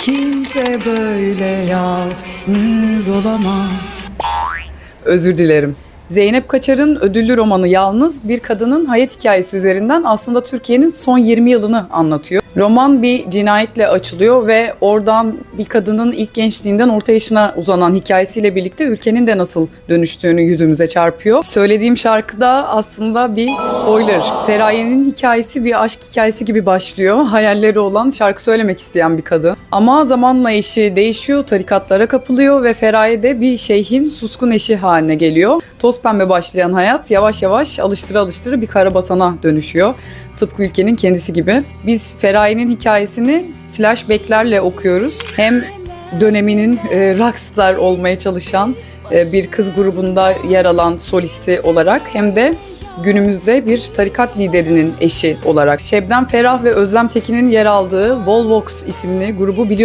Kimse böyle yalnız olamaz. Özür dilerim. Zeynep Kaçar'ın ödüllü romanı Yalnız bir kadının hayat hikayesi üzerinden aslında Türkiye'nin son 20 yılını anlatıyor. Roman bir cinayetle açılıyor ve oradan bir kadının ilk gençliğinden orta yaşına uzanan hikayesiyle birlikte ülkenin de nasıl dönüştüğünü yüzümüze çarpıyor. Söylediğim şarkıda aslında bir spoiler. Feraye'nin hikayesi bir aşk hikayesi gibi başlıyor. Hayalleri olan şarkı söylemek isteyen bir kadın. Ama zamanla eşi değişiyor, tarikatlara kapılıyor ve Feraye de bir şeyhin suskun eşi haline geliyor. Toz pembe başlayan hayat yavaş yavaş alıştıra alıştıra bir karabatana dönüşüyor. Tıpkı ülkenin kendisi gibi. Biz Feraye'nin hikayesini flashbacklerle okuyoruz. Hem döneminin e, rockstar olmaya çalışan e, bir kız grubunda yer alan solisti olarak hem de günümüzde bir tarikat liderinin eşi olarak. Şebnem Ferah ve Özlem Tekin'in yer aldığı Volvox isimli grubu biliyorsunuz.